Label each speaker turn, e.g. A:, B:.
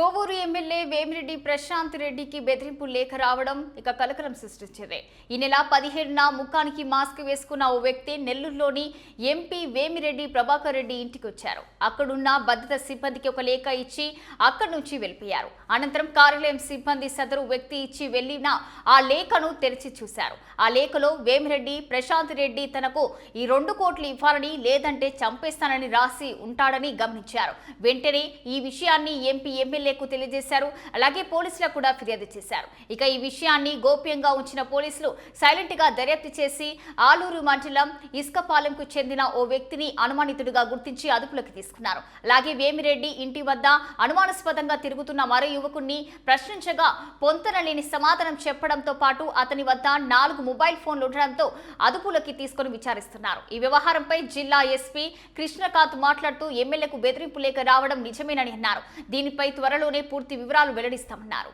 A: Kovur MLA Vemireddy Prashanth రెడ్డికి బెదిరింపు లేఖ రావడం ఇక కలకలం సృష్టించింది. ఈ నెల పదిహేడున ముఖానికి మాస్క్ వేసుకున్న ఓ వ్యక్తి నెల్లూరులోని ఎంపీ వేమిరెడ్డి ప్రభాకర్ రెడ్డి ఇంటికి వచ్చారు అక్కడున్న భద్రత సిబ్బందికి ఒక లేఖ ఇచ్చి అక్కడి నుంచి వెళ్ళిపోయారు. అనంతరం కార్యాలయం సిబ్బంది సదరు వ్యక్తి ఇచ్చి వెళ్ళిన ఆ లేఖను తెరిచి చూశారు. ఆ లేఖలో వేమిరెడ్డి ప్రశాంత్ రెడ్డి తనకు ఈ రెండు కోట్లు ఇవ్వాలని లేదంటే చంపేస్తానని రాసి ఉంటాడని గమనించారు. వెంటనే ఈ విషయాన్ని ఎంపీ ఎమ్మెల్యే ఎమ్మెల్యేకు తెలియజేశారు. అలాగే పోలీసులకు కూడా ఫిర్యాదు చేశారు. ఇక ఈ విషయాన్ని గోప్యంగా ఉంచిన పోలీసులు సైలెంట్గా దర్యాప్తు చేసి ఆలూరు మండలం ఇసుకపాలెంకు చెందిన ఓ వ్యక్తిని అనుమానితుడిగా గుర్తించి అదుపులోకి తీసుకున్నారు. అలాగే వేమిరెడ్డి ఇంటి వద్ద అనుమానాస్పదంగా తిరుగుతున్న మరో యువకుణ్ణి ప్రశ్నించగా పొంతనలేని సమాధానం చెప్పడంతో పాటు అతని వద్ద నాలుగు మొబైల్ ఫోన్లు ఉండడంతో అదుపులోకి తీసుకుని విచారిస్తున్నారు. ఈ వ్యవహారంపై జిల్లా ఎస్పీ కృష్ణకాంత్ మాట్లాడుతూ ఎమ్మెల్యేకు బెదిరింపు లేఖ రావడం నిజమేనని అన్నారు. దీనిపై త్వరలోనే పూర్తి వివరాలు వెల్లడిస్తామన్నారు.